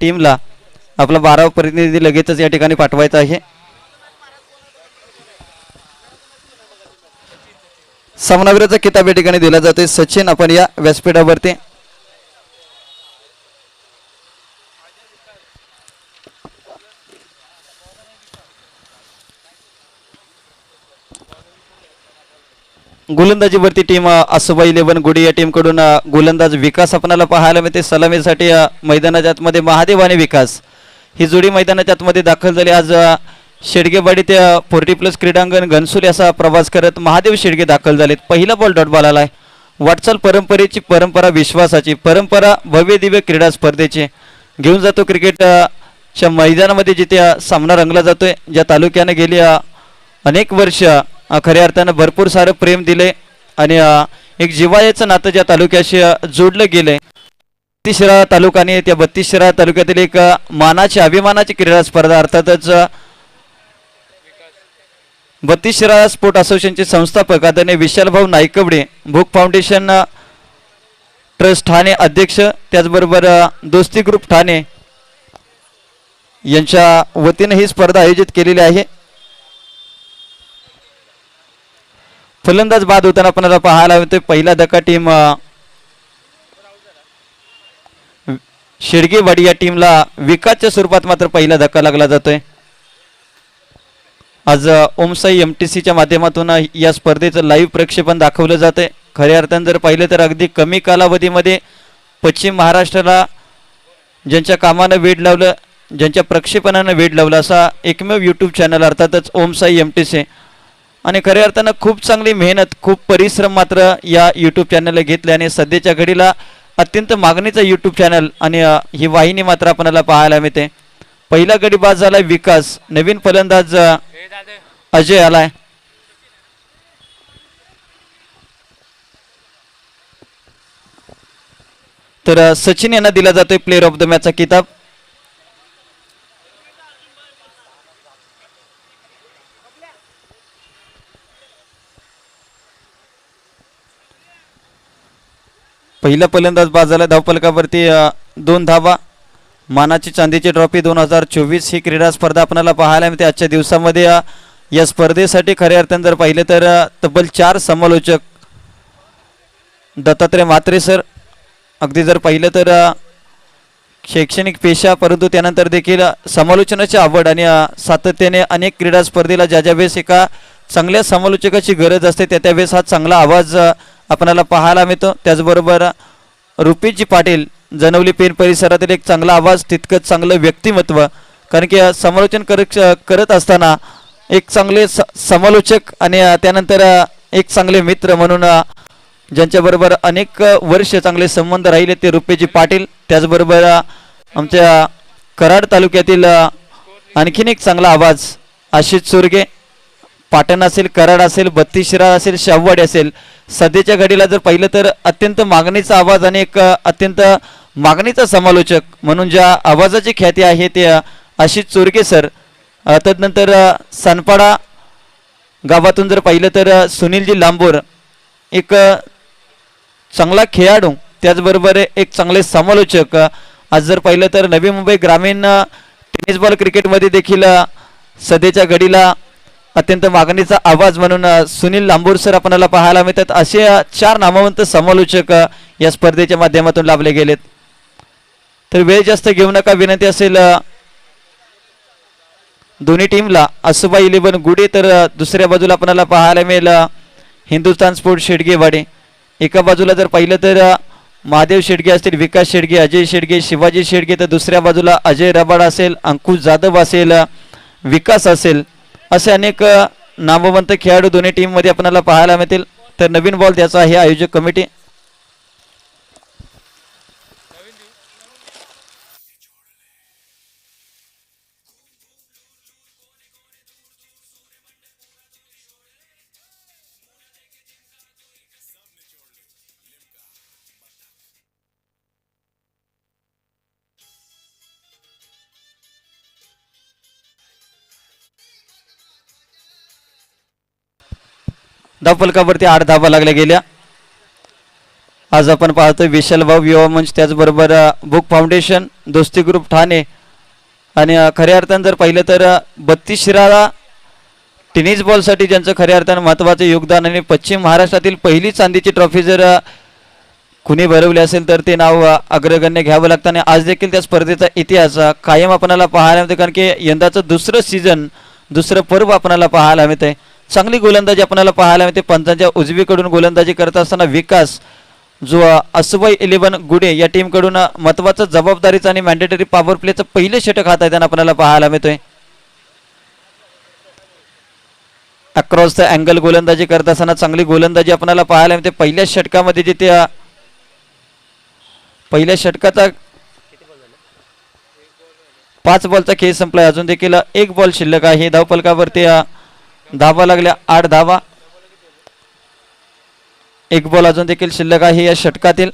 टीमला आपला बारावा प्रतिनिधी लगेचच या ठिकाणी पाठवायचा आहे. सामनावीराचा किताब या ठिकाणी दिला जातोय. सचिन आपण या व्यासपीठावरती गोलंदाजीवरती टीम आसोबा इलेव्हन गुडी या टीमकडून गोलंदाज विकास आपणाला पाहायला मिळते. सलामीसाठी मैदानाच्या आतमध्ये महादेव आणि विकास. ही जोडी मैदानाच्या आतमध्ये दाखल झाली. आज अ, शेडगेवाडी ते फोर्टी प्लस क्रीडांगण घनसुली असा प्रवास करत महादेव शेडगे दाखल झालेत. पहिला बॉल डॉट बॉल आलाय. वाटचाल परंपरेची परंपरा विश्वासाची. परंपरा भव्य दिव्य क्रीडा स्पर्धेची. घेऊन जातो क्रिकेटच्या मैदानामध्ये जिथे सामना रंगला जातोय. ज्या तालुक्याने गेली अनेक वर्ष खऱ्या अर्थानं भरपूर सारं प्रेम दिले आणि एक जिव्हाळ्याचं नातं ज्या तालुक्याशी जोडलं गेलंय बत्तीस शिराळा तालुक्याने त्या बत्तीस तालुक्यातील एक मानाची अभिमानाची क्रीडा स्पर्धा अर्थातच अ, बत्तीस स्पोर्ट असोसिएशनचे संस्थापक आदरणीय विशालभाऊ नाईकवडे भूक फाउंडेशन ट्रस्ट ठाणे अध्यक्ष त्याचबरोबर दोस्ती ग्रुप ठाणे यांच्या वतीनं ही स्पर्धा आयोजित केलेली आहे. फलंदाज बाद होताना आपल्याला पाहायला मिळतोय. पहिला धक्का टीम अ, शेडगेवाडी या टीमला विकासच्या स्वरूपात मात्र पहिला धक्का लागला जातोय. आज ओमसाई एम टी सीच्या माध्यमातून या स्पर्धेचं लाईव्ह प्रक्षेपण दाखवलं जातंय. खऱ्या अर्थानं जर पाहिलं तर अगदी कमी कालावधीमध्ये पश्चिम महाराष्ट्राला ज्यांच्या कामानं वेड लावलं ज्यांच्या प्रक्षेपणानं वेड लावलं असा एकमेव यूट्यूब चॅनल अर्थातच ओमसाई एम टी सी आणि खऱ्या अर्थानं खूप चांगली मेहनत खूप परिश्रम मात्र या यूट्यूब चॅनलला घेतले आणि सध्याच्या घडीला अत्यंत मागणीचं यूट्यूब चॅनल आणि ही वाहिनी मात्र आपल्याला पाहायला मिळते. पहिला गडी बाद झाला विकास नवीन फलंदाज अजय आलाय. तर सचिन यांना दिला जातोय प्लेअर ऑफ द मॅचचा किताब. पहिला फलंदाज बाद झाला. दोन धावा. मानाची चांदीची ट्रॉफी दोन हजार चोवीस ही क्रीडा स्पर्धा आपल्याला पाहायला मिळते. आजच्या दिवसामध्ये या स्पर्धेसाठी खऱ्या अर्थानं जर पाहिलं तर तब्बल चार समालोचक दत्तात्रय म्हात्रे सर. अगदी जर पाहिलं तर शैक्षणिक पेशा परंतु त्यानंतर देखील समालोचनाची आवड आणि सातत्याने अनेक क्रीडा स्पर्धेला ज्या ज्या वेळेस एका चांगल्या समालोचकाची गरज असते त्या त्यावेळेस हा चांगला आवाज आपणाला पाहायला मिळतो. त्याचबरोबर रुपीजी पाटील जनवली पेन परिसरातील एक चांगला आवाज तितकंच चांगलं व्यक्तिमत्व कारण की समालोचन करत करत असताना एक चांगले स समालोचक आणि त्यानंतर एक चांगले मित्र म्हणून ज्यांच्याबरोबर अनेक वर्ष चांगले संबंध राहिले ते रुपेजी पाटील. त्याचबरोबर आमच्या कराड तालुक्यातील आणखीन एक चांगला आवाज आशिष चोरगे पाटण असेल कराड असेल बत्तीस शिराळ असेल शाहवाडी असेल सध्याच्या घडीला जर पाहिलं तर अत्यंत मागणीचा आवाज आणि एक अत्यंत मागणीचा समालोचक म्हणून ज्या आवाजाची ख्याती आहे ते अशी आशिष चोरगे सर अ, तदनंतर सानपाडा गावातून जर पाहिलं तर सुनीलजी लांबोर एक चांगला खेळाडू त्याचबरोबर एक चांगले समालोचक आज जर पाहिलं तर नवी मुंबई ग्रामीण टेनिसबॉल टेनिस बॉल क्रिकेटमध्ये देखील सध्याच्या घडीला अत्यंत मागणीचा आवाज म्हणून सुनील लांबूर सर आपल्याला पाहायला मिळतात. असे चार नामवंत समालोचक या स्पर्धेच्या माध्यमातून लाभले गेलेत. तर वेळ जास्त घेऊ नका विनंती असेल दोन्ही टीमला. असुबा इलेव्हन गुडे तर दुसऱ्या बाजूला आपल्याला पाहायला मिळेल हिंदुस्थान स्पोर्ट शेडगेवाडे एका बाजूला जर पाहिलं तर महादेव शेडगे असतील विकास शेडगे अजय शेडगे शिवाजी शेडगे तर दुसऱ्या बाजूला अजय रबाड असेल अंकुश जाधव असेल विकास असेल. असे अनेक नामवंत खेळाडू दोन्ही टीममध्ये आपल्याला पाहायला मिळतील. तर नवीन बॉल द्यायचा आहे आयोजक कमिटी धावफलकावरती आठ धावा लागल्या गेल्या. आज आपण पाहतोय विशाल भाऊ युवा मंच त्याचबरोबर बुक फाउंडेशन दोस्ती ग्रुप ठाणे आणि खऱ्या अर्थानं जर पाहिलं तर बत्तीस शिराळा टेनिस बॉलसाठी ज्यांचं खऱ्या अर्थानं महत्त्वाचं योगदान आणि पश्चिम महाराष्ट्रातील पहिली चांदीची ट्रॉफी जर कुणी भरवली असेल तर ते नाव अग्रगण्य घ्यावं लागतं आणि आज देखील त्या स्पर्धेचा इतिहास कायम आपणाला पाहायला मिळतो कारण की यंदाचं दुसरं सीझन दुसरं पर्व आपणाला पाहायला मिळते चांगली गोलंदाजी आपल्याला पाहायला मिळते. पंचांच्या उजवीकडून गोलंदाजी करत असताना विकास जो असवय अस्वय इलेव्हन गुडे या टीमकडून महत्वाचं जबाबदारीचं आणि मॅन्डेटरी पॉवर प्लेचं पहिले षटक हात आहे त्यांना आपल्याला पाहायला मिळतोय. अक्रॉस द अँगल गोलंदाजी करत असताना चांगली गोलंदाजी आपल्याला पाहायला मिळते. पहिल्या षटकामध्ये जिथे पहिल्या षटकाचा पाच बॉलचा खेळ संपलाय. अजून देखील एक बॉल शिल्लक आहे. धावफलकावरती धावा लागल्या आठ धावा. एक बॉल अजून देखील शिल्लक आहे या षटकातील.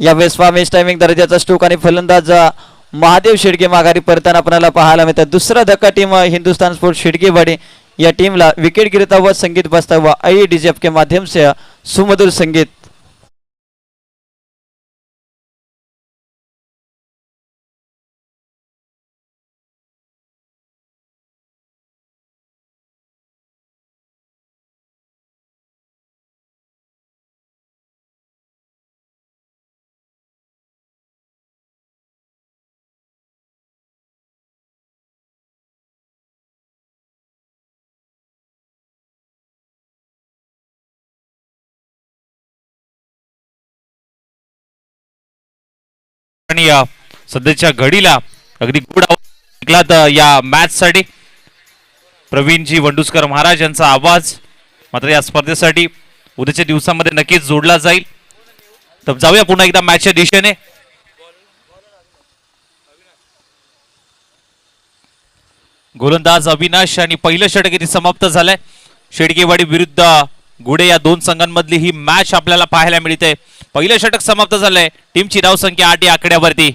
या वेळेस टायमिंग दर्जाचा स्टोक आणि फलंदाज महादेव शेडगे माघारी परताना आपल्याला पाहायला मिळतात. दुसरा धक्का team A, Hindustan sports Shedgewadi. या टीमला विकेट गिरता हुआ संगीत बजता हुआ आई डीजेफ के माध्यम से सुमधुर संगीत. आणि सध्याच्या घडीला अगदी गुड आवाज या मॅच साठी प्रवीणजी वंडुसकर महाराज यांचा आवाज मात्र या स्पर्धेसाठी उद्याच्या दिवसामध्ये नक्कीच जोडला जाईल. तर जाऊया पुन्हा एकदा मॅचच्या दिशेने. गोलंदाज अविनाश आणि पहिलं षटक इथे समाप्त झालंय. शेडगेवाडी विरुद्ध गुडे या दोन संघांमधली ही मॅच आपल्याला पाहायला मिळते. पहिलं षटक समाप्त झालंय. टीमची धावसंख्या आठ या आकड्यावरती.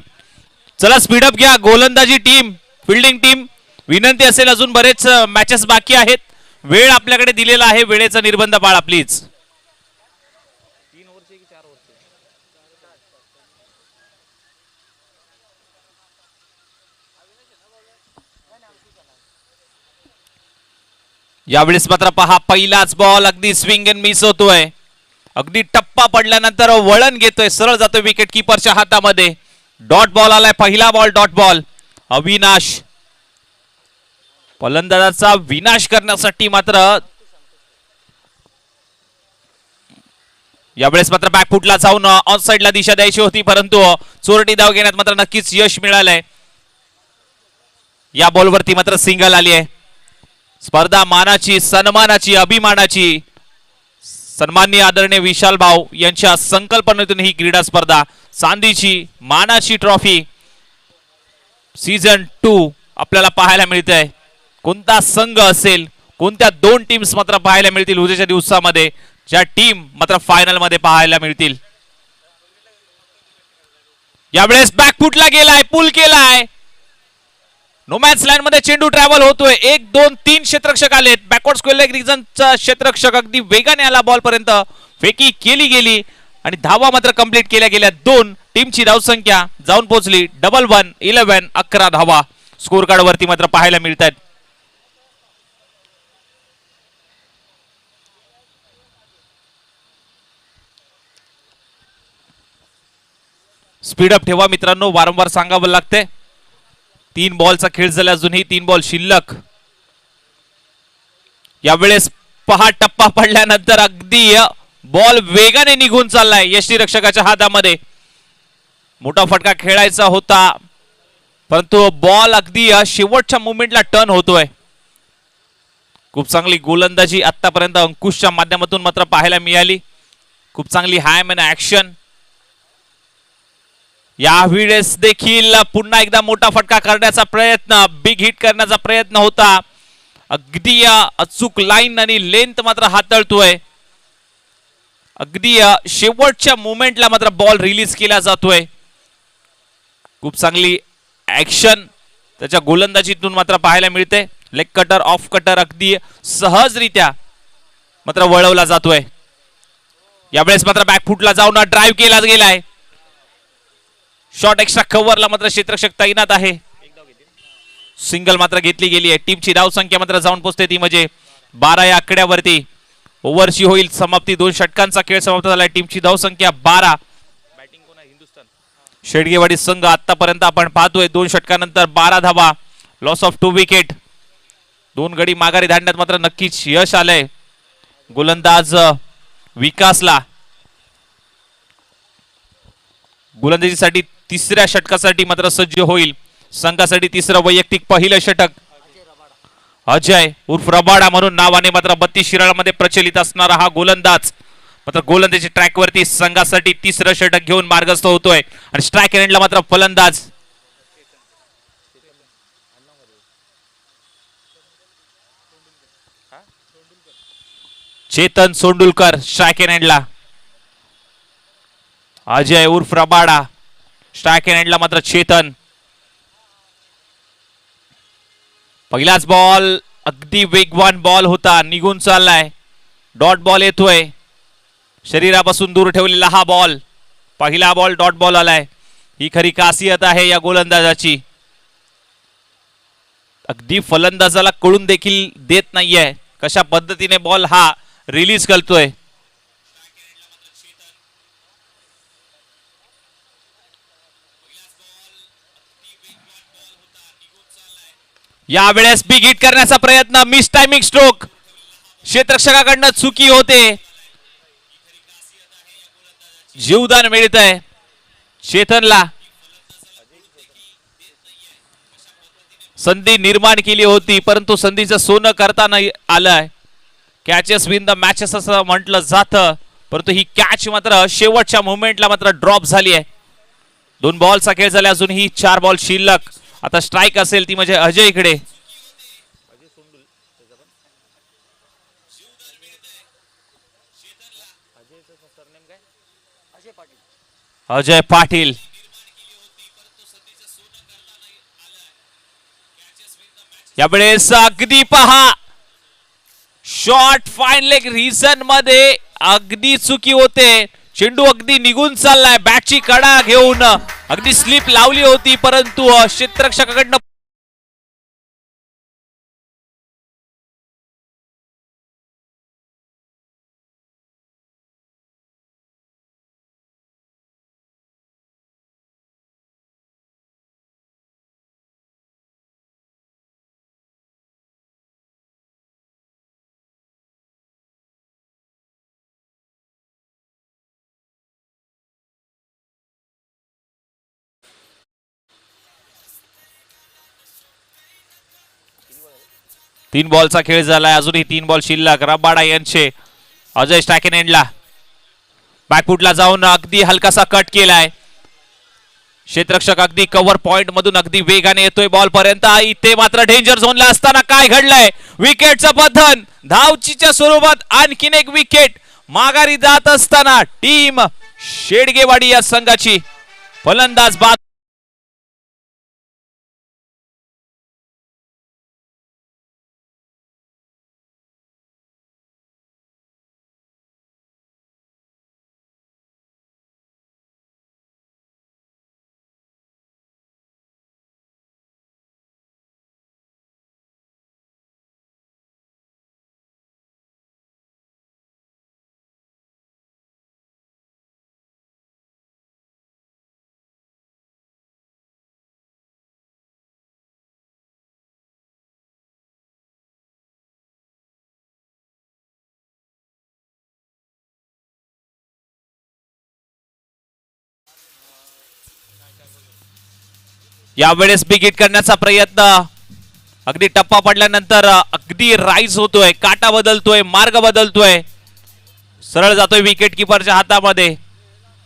चला स्पीडअप घ्या. गोलंदाजी टीम फिल्डिंग टीम विनंती असेल अजून बरेच मॅचेस बाकी आहेत. वेळ आपल्याकडे दिलेला आहे. वेळेचा निर्बंध पाळा प्लीज यावेळेस मात्र पहा पहिलाच बॉल अगदी स्विंग अँड मिस होतोय. अगदी टप्पा पडल्यानंतर वळण घेतोय सरळ जातोय विकेट किपरच्या हातामध्ये. डॉट बॉल आलाय पहिला बॉल डॉट बॉल अविनाश. फलंदाजाचा विनाश करण्यासाठी मात्र यावेळेस मात्र बॅकफुटला जाऊन ऑन साईडला दिशा द्यायची होती परंतु चोरटी धाव घेण्यात मात्र नक्कीच यश मिळालंय. या बॉलवरती मात्र सिंगल आली आहे. स्पर्धा मानाची सन्मानाची अभिमानाची. सन्माननीय आदरणीय विशाल भाऊ यांच्या संकल्पनेतून ही क्रीडा स्पर्धा चांदीची मानाची ट्रॉफी. सीझन टू आपल्याला पाहायला मिळते आहे कोणता संघ असेल कोणत्या दोन टीम्स मात्र पाहायला मिळतील उद्याच्या दिवसामध्ये ज्या टीम मात्र फायनलमध्ये पाहायला मिळतील. यावेळेस बॅकफुटला गेलाय पुल केलाय. नोमॅन्स लाईन मध्ये चेंडू ट्रॅव्हल होतोय. एक दोन तीन क्षेत्रक्षक आलेत. बॅकवर्ड स्क्वेअर रिजनचा क्षेत्रक्षक अगदी वेगाने आला बॉल पर्यंत फेकी केली गेली आणि धावा मात्र कंप्लीट केल्या गेल्या दोन. टीमची धावसंख्या जाऊन पोहोचली. डबल वन इलेव्हन अकरा धावा स्कोर कार्ड वरती मात्र पाहायला मिळत आहेत स्पीडअप ठेवा मित्रांनो. वारंवार सांगावं लागतंय. तीन बॉलचा खेळ झाला अजूनही तीन बॉल शिल्लक. यावेळेस पहा टप्पा पडल्यानंतर अगदी बॉल वेगाने निघून चाललाय यष्टी रक्षकाच्या हातामध्ये. मोठा फटका खेळायचा होता परंतु बॉल अगदी शेवटच्या मुवमेंटला टर्न होतोय. खूप चांगली गोलंदाजी आतापर्यंत अंकुशच्या माध्यमातून मात्र पाहायला मिळाली. खूप चांगली हाय मॅन ऍक्शन यावेळेस देखील पुन्हा एकदा मोठा फटका करण्याचा प्रयत्न बिग हिट करण्याचा प्रयत्न होता. अगदी अचूक लाईन आणि लेंथ मात्र हाताळतोय. अगदी शेवटच्या मुमेंटला मात्र बॉल रिलीज केला जातोय. खूप चांगली ऍक्शन त्याच्या गोलंदाजीतून मात्र पाहायला मिळते. लेग कटर ऑफ कटर अगदी सहजरित्या मात्र वळवला जातोय. यावेळेस मात्र बॅकफुटला जाऊन ड्राईव्ह केला गेलाय. शॉट एक्स्ट्रा कव्हरला मात्र क्षेत्रक्षक तैनात आहे. सिंगल मात्र घेतली गेली आहे. टीमची धाव संख्या मात्र जाऊन पोहोचते ती म्हणजे बारा या आकड्यावरती. ओव्हरची होईल समाप्ती. दोन षटकांचा खेळ समाप्त झाला टीमची धाव संख्या बारा. शेडगेवाडी संघ आतापर्यंत आपण पाहतोय. दोन षटकानंतर बारा धावा. लॉस ऑफ टू विकेट दोन गडी माघारी धाडण्यात मात्र नक्कीच यश आलंय. गोलंदाज विकासला. गोलंदाजीसाठी तिसऱ्या षटकासाठी मात्र सज्ज होईल. संघासाठी तिसरं वैयक्तिक पहिलं षटक. अजय उर्फ रबाडा म्हणून नावाने मात्र बत्तीस शिराळामध्ये प्रचलित असणारा हा गोलंदाज. मात्र गोलंदाजी ट्रॅकवरती संघासाठी तिसरं षटक घेऊन मार्गस्थ होतोय. आणि स्ट्राईक एंडला मात्र फलंदाज. चेतन सोंडुलकर स्ट्राईक एंडला अजय उर्फ रबाडा. स्ट्राईक एंडला मात्र चेतन. पहिलाच बॉल अगदी वेगवान बॉल होता. निघून चाललाय. डॉट बॉल येतोय. शरीरापासून दूर ठेवलेला हा बॉल पहिला बॉल डॉट बॉल आलाय. ही खरी खासियत आहे या गोलंदाजाची. अगदी फलंदाजाला कळून देखील देत नाहीये कशा पद्धतीने बॉल हा रिलीज करतोय. यावेळेस बिग हिट करण्याचा प्रयत्न मिस टायमिंग स्ट्रोक क्षेत्रक्षकाकडनं चुकी होते. जीवदान मिळत आहे चेतनला संधी निर्माण केली होती परंतु संधीचं सोनं करता नाही आलंय. कॅचेस विन द मॅचेस असं म्हटलं जातं. परंतु ही कॅच मात्र शेवटच्या मुवमेंटला मात्र ड्रॉप झाली आहे. दोन बॉलचा खेळ झाला अजूनही चार बॉल शिल्लक. आता स्ट्राईक असेल ती म्हणजे अजय इकडे. अजय पाटील. यावेळेस अगदी पहा. शॉर्ट फाईन लेग रिझनमध्ये अगदी चुकी होते. चेंडू अगदी निघून चाललाय. बॅटची कडा घेऊन. अगदी स्लिप लावली होती परंतु क्षेत्ररक्षकाकडनं तीन बॉलचा खेळ झालाय. अजूनही तीन बॉल शिल्लक. रबाडा यांचे. अजय स्टॅकेन एंडला बॅकफुटला जाऊन अगदी हलकासा कट केलाय. क्षेत्रक्षक अगदी कव्हर पॉइंट मधून अगदी वेगाने येतोय बॉल पर्यंत इथे मात्र डेंजर झोनला असताना काय घडलंय? विकेटचं बंधन धावचीच्या स्वरूपात आणखीन एक विकेट माघारी जात असताना टीम शेडगेवाडी या संघाची फलंदाज बाद यावेळेस बिगिट करण्याचा प्रयत्न. अगदी टप्पा पडल्यानंतर अगदी राईज होतोय काटा बदलतोय मार्ग बदलतोय. सरळ जातोय विकेट किपरच्या हातामध्ये.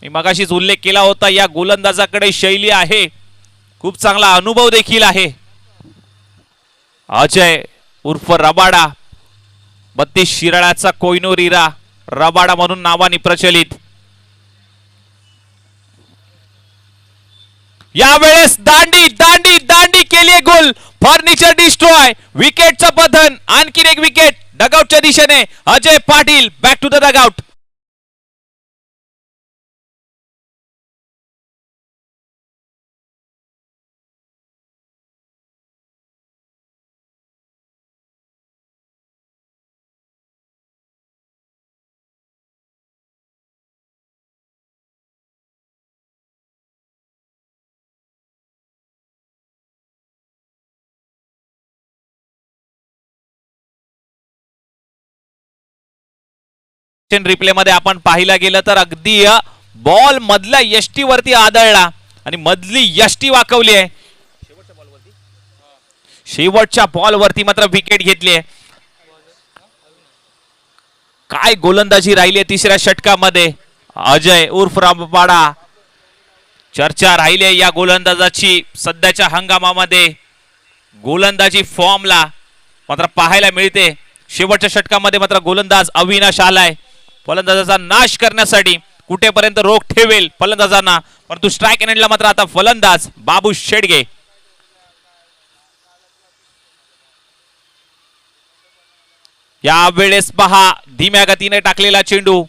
मी मगाशीच उल्लेख केला होता या गोलंदाजाकडे शैली आहे. खूप चांगला अनुभव देखील आहे. अजय उर्फ रबाडा. बत्तीस शिराळ्याचा कोयनोर इरा. रबाडा म्हणून नावाने प्रचलित. यावेळेस दांडी दांडी दांडी केली गोल. फर्निचर डिस्ट्रॉय विकेटचं पतन आणखीन एक विकेट डगआउटच्या दिशेने. Ajay Patil back to the dugout replay मध्ये आपण पाहिला गेलं तर अगदी बॉल मधल्या यष्टी वरती आदळला. आणि मधली यष्टी वाकवली आहे. शेवटच्या बॉल वरती मात्र विकेट घेतली आहे. काय गोलंदाजी राहिली आहे तिसऱ्या षटकामध्ये. अजय उर्फ रामपाडा. चर्चा राहिली आहे या गोलंदाजाची सध्याच्या हंगामामध्ये. गोलंदाजी फॉर्मला मात्र पाहायला मिळते. शेवटच्या षटकामध्ये मात्र गोलंदाज अविनाश आलाय. फलंदाजाचा नाश करण्यासाठी कुठेपर्यंत रोख ठेवेल फलंदाजांना? परंतु स्ट्राईक एंडला मात्र आता फलंदाज बाबू शेडगे. यावेळेस पहा धीम्या गतीने टाकलेला चेंडू.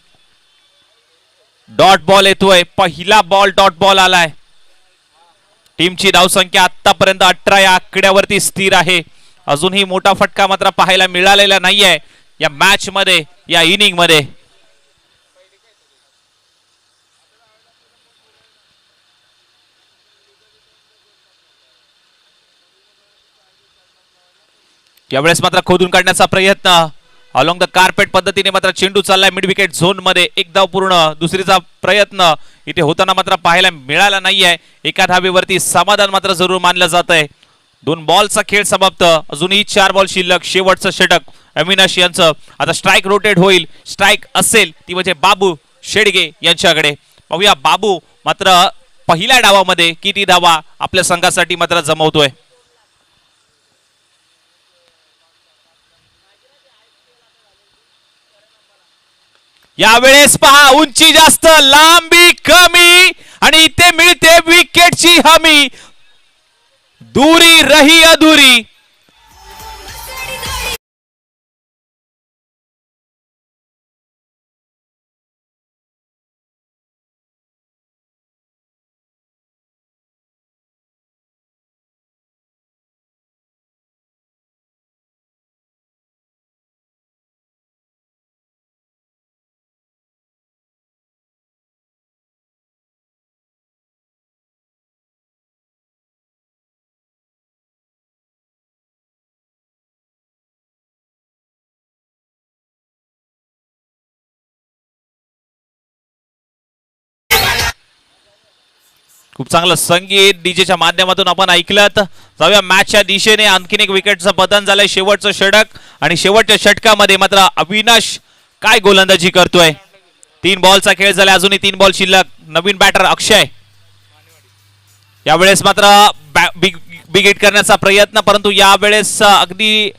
डॉट बॉल येतोय. पहिला बॉल डॉट बॉल आलाय. टीमची धावसंख्या आतापर्यंत अठरा या आकड्यावरती स्थिर आहे. अजूनही मोठा फटका मात्र पाहायला मिळालेला नाहीये. या मॅच मध्ये या इनिंगमध्ये. यावेळेस मात्र खोदून काढण्याचा प्रयत्न. अलॉंग द कार्पेट पद्धतीने मात्र चेंडू चाललाय मिड विकेट झोनमध्ये. एक धाव पूर्ण दुसरीचा प्रयत्न. इथे होताना मात्र पाहायला मिळाला नाहीये. एका धावेवरती समाधान मात्र जरूर मानलं जात आहे दोन बॉलचा खेळ समाप्त. अजूनही चार बॉल शिल्लक. शेवटचं षटक. अविनाश यांचं. आता स्ट्राईक रोटेट होईल. स्ट्राईक असेल ती म्हणजे बाबू शेडगे यांच्याकडे. पाहूया बाबू मात्र पहिल्या डावामध्ये किती धावा आपल्या संघासाठी मात्र जमवतोय. यावेळेस पहा उंची जास्त लांबी कमी आणि इथे मिळते विकेटची हमी. दुरी रही अधुरी. खूप चांगलं संगीत डीजेच्या माध्यमातून आपण ऐकलं जाऊया मॅचच्या दिशेने. आणखीन एक विकेटचं पतन झालंय शेवटचं षटक आणि शेवटच्या षटकामध्ये मात्र अविनाश काय गोलंदाजी करतोय? तीन बॉलचा खेळ झाला अजूनही तीन बॉल शिल्लक. नवीन बॅटर अक्षय. यावेळेस मात्र बिग हिट करण्याचा प्रयत्न परंतु यावेळेस अगदी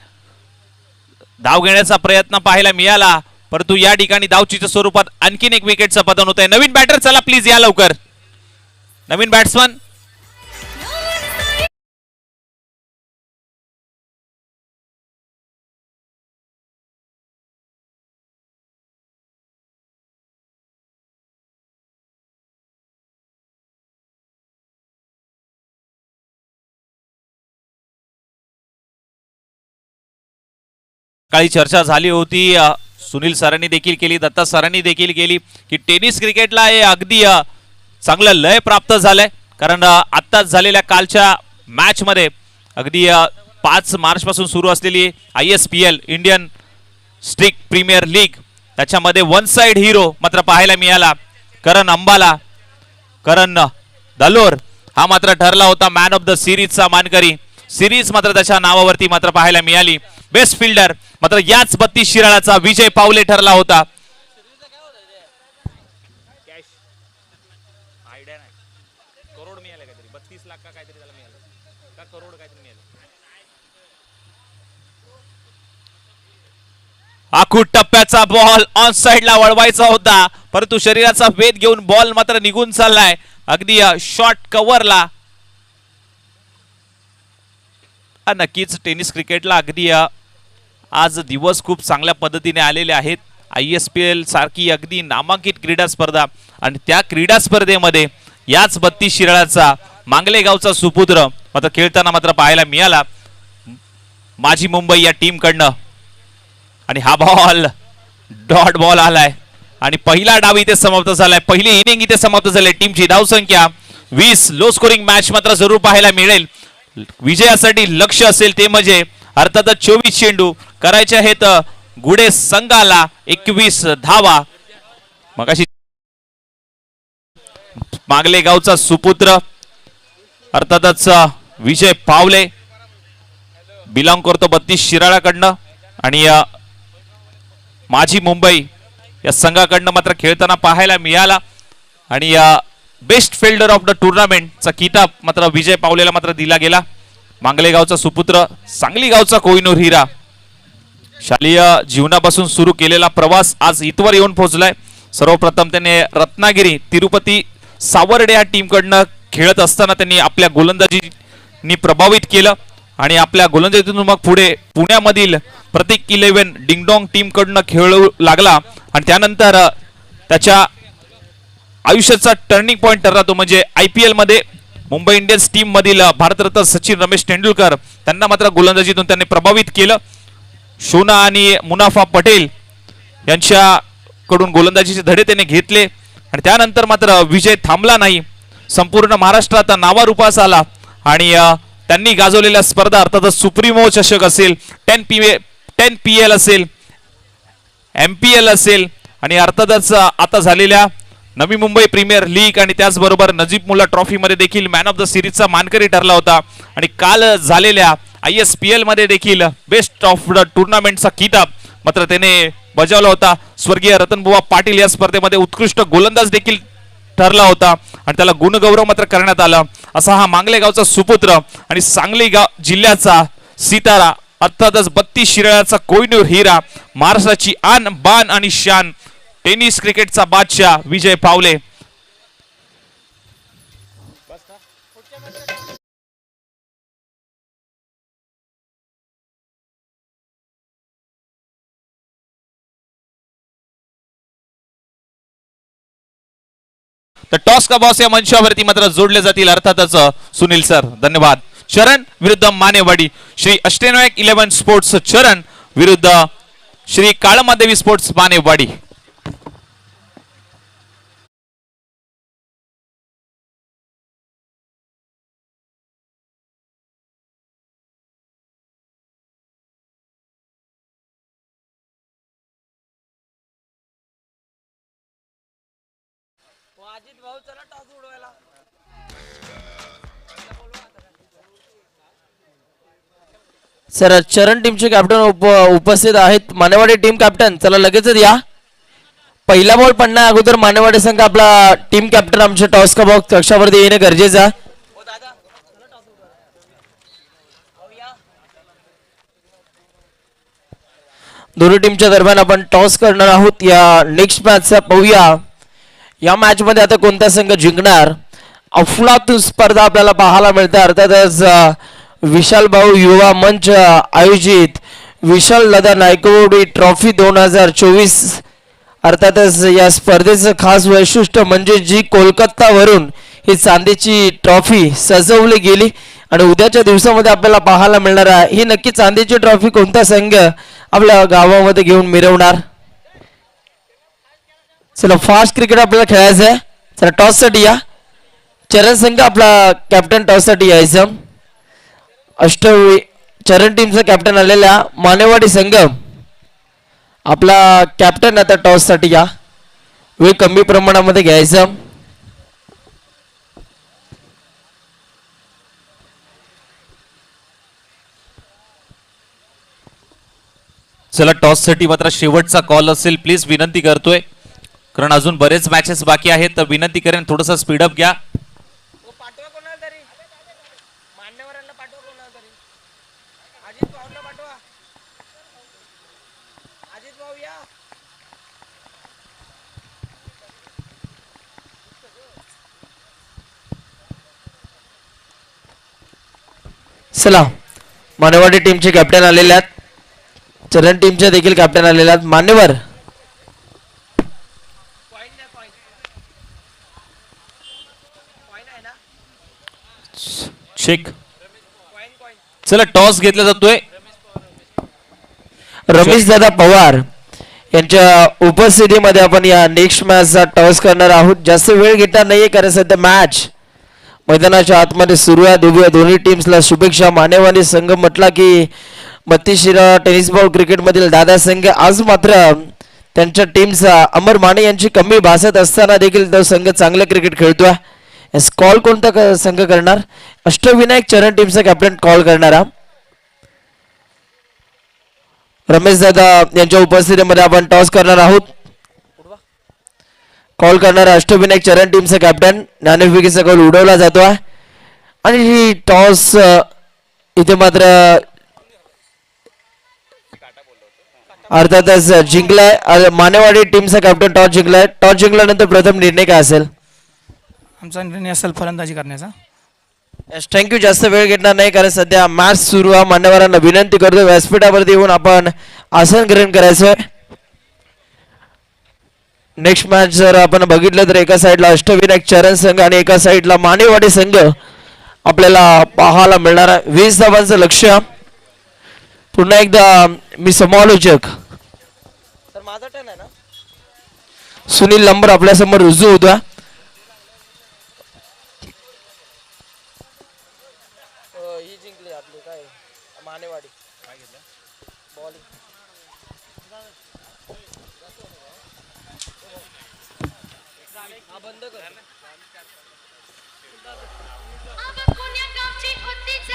धाव घेण्याचा प्रयत्न पाहायला मिळाला. परंतु या ठिकाणी धावचीच्या स्वरूपात आणखीन एक विकेटचं पतन होत आहे नवीन बॅटर चला प्लीज या लवकर. नवीन बॅट्समन काही चर्चा झाली होती. सुनील सरांनी देखील केली दत्ता सरांनी देखील केली की टेनिस क्रिकेटला हे अगदी चांगलं लय प्राप्त झालंय. कारण आत्ताच झालेल्या कालच्या मॅचमध्ये अगदी पाच मार्चपासून सुरू असलेली I S P L Indian street premier league त्याच्यामध्ये वन साइड हिरो मात्र पाहायला मिळाला. करण अंबाला करण दलोर हा मात्र ठरला होता मॅन ऑफ द सिरीजचा मानकरी. सिरीज मात्र त्याच्या नावावरती मात्र पाहायला मिळाली. बेस्ट फिल्डर मात्र याच बत्तीस शिराळाचा विजय पावले ठरला होता करोड मिळाले काहीतरी बत्तीस लाख का काहीतरी त्याला मिळालं का करोड काहीतरी मिळालं आखूड टप्प्याचा बॉल ऑन साइडला वळवायचा होता. परंतु शरीराचा वेध घेऊन बॉल मात्र निघून चाललाय. अगदी शॉर्ट कव्हरला नक्कीच टेनिस क्रिकेटला अगदी आज दिवस खूप चांगल्या पद्धतीने आलेले आहेत. आय एस पी एल सारखी अगदी नामांकित क्रीडा स्पर्धा आणि त्या क्रीडा स्पर्धेमध्ये याच बत्तीस शिराळाचा मांगलेगावचा सुपुत्र मात्र खेळताना मात्र पाहायला मिळाला. माझी मुंबई या टीमकडनं आणि हा बॉल डॉट बॉल आलाय. आणि पहिला डाव इथे समाप्त झालाय. पहिली इनिंग इथे समाप्त झाली. टीमची धावसंख्या वीस. लो स्कोरिंग मॅच मात्र जरूर पाहायला मिळेल. विजयासाठी लक्ष असेल ते म्हणजे अर्थातच चोवीस चेंडू करायचे आहेत. गुडे संघाला एकवीस धावा. मगाशी मागले गावचा सुपुत्र अर्थातच विजय पावले. बिलॉंग करतो बत्तीस शिराळाकडनं आणि माझी मुंबई या संघाकडनं मात्र खेळताना पाहायला मिळाला. आणि या बेस्ट फिल्डर ऑफ द टुर्नामेंटचा किताब मात्र विजय पावलेला मात्र दिला गेला. मांगलेगावचा सुपुत्र सांगली गावचा कोहिनूर हिरा. शालेय जीवनापासून सुरू केलेला प्रवास आज इथवर येऊन पोहोचलाय. सर्वप्रथम त्याने रत्नागिरी तिरुपती सावर्डे या टीमकडनं खेळत असताना त्यांनी आपल्या गोलंदाजीनी प्रभावित केलं. आणि आपल्या गोलंदाजीतून मग पुढे पुण्यामधील प्रतीक इलेव्हन डिंगडॉंग टीमकडनं खेळू लागला. आणि त्यानंतर त्याच्या आयुष्याचा टर्निंग पॉइंट ठरला तो म्हणजे आय पी एलमध्ये मुंबई इंडियन्स टीम मधील भारतरत्न सचिन रमेश तेंडुलकर त्यांना मात्र गोलंदाजीतून त्यांनी प्रभावित केलं. शोना आणि मुनाफा पटेल यांच्याकडून गोलंदाजीचे धडे त्याने घेतले. आणि त्यानंतर मात्र विजय थांबला नाही. संपूर्ण महाराष्ट्रात नावारूपास आला. आणि त्यांनी गाजवलेल्या स्पर्धा अर्थातच सुप्रीमो चषक असेल. Ten P ten P L असेल एम पी एल असेल आणि अर्थातच आता झालेल्या नवी मुंबई प्रीमियर लीग आणि त्याचबरोबर नजीब मुला ट्रॉफीमध्ये देखील मॅन ऑफ द सिरीजचा मानकरी ठरला होता. आणि काल झालेल्या आय एस पी एलमध्ये देखील बेस्ट ऑफ द टुर्नामेंटचा किताब मात्र त्याने बजावला होता. स्वर्गीय रतनबुवा पाटील या स्पर्धेमध्ये उत्कृष्ट गोलंदाज देखील ठरला होता आणि त्याला गुणगौरव मात्र करण्यात आला. असा हा मांगले गावचा सुपुत्र आणि सांगली गाव जिल्ह्याचा सितारा अर्थातच बत्तीस शिराळाचा कोयनूर हिरा महाराष्ट्राची आन बान आणि शान टेनिस क्रिकेटचा बादशाह विजय पावले. तर टॉस का बॉस या मंचावरती मात्र जोडले जातील अर्थातच सुनील सर. धन्यवाद. चरण विरुद्ध मानेवाडी श्री अष्टनायक इलेव्हन स्पोर्ट्स चरण विरुद्ध श्री काळमादेवी स्पोर्ट्स मानेवाडी अजित भाऊ चला टाच उडवायला. सर चरण टीमचे कॅप्टन उप उपस्थित आहेत. मानेवाडी टीम कॅप्टन चला लगेचच या. पहिला बॉल पडण्या अगोदर मानेवाडी संघ आपला टीम कॅप्टन आमच्या टॉस का बॉक्स कक्षावरती येणे गरजेचं आहे. दोन्ही टीमच्या दरम्यान आपण टॉस करणार आहोत. या नेक्स्ट मॅचचा पाहूया. या मॅच मध्ये आता कोणता संघ जिंकणार? अफलातून स्पर्धा आपल्याला पाहायला मिळते. अर्थातच विशाल भाऊ युवा मंच आयोजित विशाल दादा नायकवडी ट्रॉफी दोन हजार चोवीस. अर्थातच या स्पर्धेचं खास वैशिष्ट्य म्हणजे जी कोलकातावरून ही चांदीची ट्रॉफी सजवली गेली आणि उद्याच्या दिवसामध्ये आपल्याला पाहायला मिळणार आहे. ही नक्की चांदीची ट्रॉफी कोणता संघ आपल्या गावामध्ये घेऊन मिरवणार? चला फास्ट क्रिकेट आपल्याला खेळायचं आहे. चला टॉससाठी या. चरण संघ आपला कॅप्टन टॉससाठी यायचं. अष्ट चरण टीमचा कॅप्टन आलेला मानेवाडी संगम. आपला कॅप्टन आता टॉससाठी या. वेळ कमी प्रमाणामध्ये घ्यायचं. चला टॉससाठी मात्र शेवटचा कॉल असेल. प्लीज विनंती करतोय. कारण अजून बरेच मॅचेस बाकी आहेत. तर विनंती करेन थोडस स्पीडअप घ्या पाठवा कोणाला तरी मान्यवरांना पाठवा कोणाला तरी अजित पवारला पाठवा अजित भाऊ या चला. मानेवाडी टीमचे कॅप्टन आलेले आहेत. चरण टीमचे देखील कॅप्टन आलेले आहेत. मान्यवर. चेक चला टॉस घेतला जातोय. रमेश दादा पवार यांच्या उपस्थितीमध्ये आपण या नेक्स्ट मॅचचा टॉस करणार आहोत. जास्त वेळ घेणार नाहीये कारण सध्या मॅच मैदानाच्या आतमध्ये सुरू आहे. देऊया दोन्ही टीम्सला शुभेच्छा. मानेवानी संघ म्हटला की बत्तीस टेनिस बॉल क्रिकेटमधील दादा संघ आज मात्र त्यांच्या टीमचा अमर माने यांची कमी भासत असताना देखील तो संघ चांगलं क्रिकेट खेळतोय. यास कॉल कोणता क- संघ करणार? अष्टविनायक चरण टीमचा कॅप्टन कॉल करणारा. रमेश दादा यांच्या उपस्थितीमध्ये आपण टॉस करणार आहोत. कॉल करणारा अष्टविनायक चरण टीमचा कॅप्टन नाणेफेकीचा कॉल उडवला जातो आहे. आणि ही टॉस इथे मात्र अर्थातच जिंकलाय. मानेवाडी टीमचा कॅप्टन टॉस जिंकलाय. टॉस जिंकल्यानंतर प्रथम निर्णय काय असेल? आमचा निर्णय असेल फलंदाजी करण्याचा. थँक्यू जास्त वेळ घेणार नाही कारण सध्या मॅच सुरू आहे. मान्यवरांना विनंती करतो व्यासपीठावरती येऊन आपण आसन ग्रहण करायचंय. नेक्स्ट मॅच जर आपण बघितलं तर एका साईडला अष्टविनायक चरण संघ आणि एका साईडला मानेवाडी संघ आपल्याला पाहायला मिळणार आहे. वीस धावांचं लक्ष. पुन्हा एकदा मी समालोचक. सुनील लंबर आपल्यासमोर रुजू होता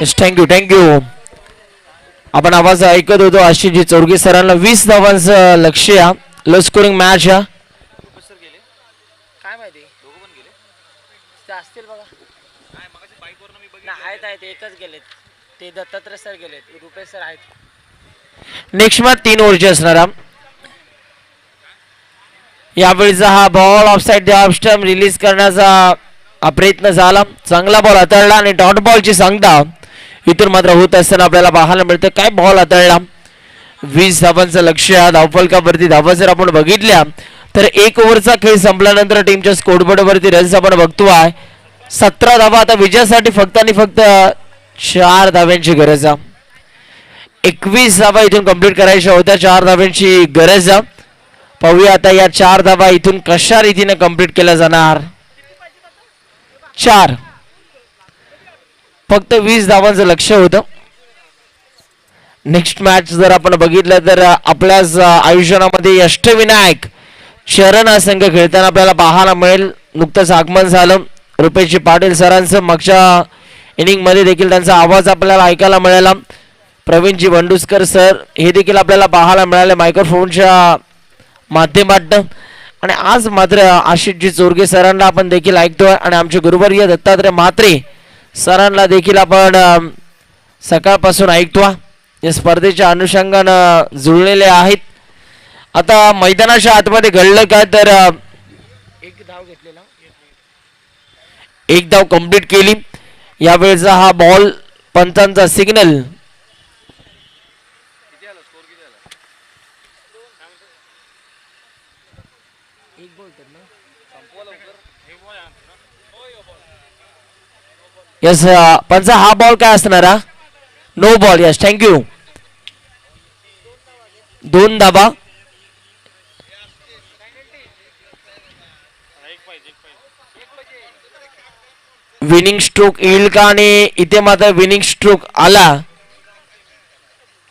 येस थँक्यू थँक्यू आपण आवाज ऐकत होतो आशिषजी चौरगे सरांना. वीस धावांचं लक्ष या. लो स्कोरिंग मॅच या. काय माहिती? असतील बघा. नाही आहेत आहेत एकच गेलेत. ते दत्तात्रय सर गेलेत. रुपेश सर आहेत. नेक्स्ट मॅच तीन ओव्हरची असणार. यावेळीचा हा बॉल ऑफसाईड स्टम्प रिलीज करण्याचा प्रयत्न झाला. चांगला बॉल हाताळला आणि डॉट बॉलची सांगता. इथून मात्र होत असताना आपल्याला पाहायला मिळतं काय बॉल हाताळला? वीस धावांचं लक्ष या धावफलकावरती धावा जर आपण बघितल्या तर एक ओव्हरचा खेळ संपल्यानंतर टीमच्या स्कोरबोर्डवरती रन्स आपण बघतो आहे सतरा धावा आता विजयासाठी फक्त आणि फक्त चार धाव्यांची गरज. आहे एकवीस धावा इथून कंप्लीट करायच्या होत्या चार धाव्यांची गरज. आहे. पाहूया आता या चार धावा इथून कशा रीतीने कंप्लीट केल्या जाणार? चार. फक्त वीस धावांचं लक्ष होतं. नेक्स्ट मॅच जर आपण बघितलं तर आपल्याच आयुष्यामध्ये अष्टविनायक शरण हा संघ खेळताना आपल्याला पाहायला मिळेल. नुकतंच आगमन झालं. रुपेशजी पाटील सरांचं मागच्या इनिंगमध्ये देखील त्यांचा आवाज आपल्याला ऐकायला मिळाला. प्रवीणजी बंडुसकर सर हे देखील आपल्याला पाहायला मिळाले मायक्रोफोनच्या माध्यमातनं. आणि आज मात्र आशिषजी चोरगे सरांना आपण देखील ऐकतोय. आणि आमचे गुरुवर्य दत्तात्रय म्हात्रे सरांना देखील आपण सकाळपासून ऐकतोय. या स्पर्धेच्या अनुषंगानं जुळलेले आहेत. आता मैदानाच्या आतमध्ये घडलं काय तर एक धाव घेतलेला. एक धाव कंप्लीट केली. यावेळेचा हा बॉल पंचांचा सिग्नल यस पंचा हा बॉल काय असणार हा? नो बॉल यस थँक्यू दोन धाबा विनिंग स्ट्रोक येईल का? आणि इथे मात्र विनिंग स्ट्रोक आला.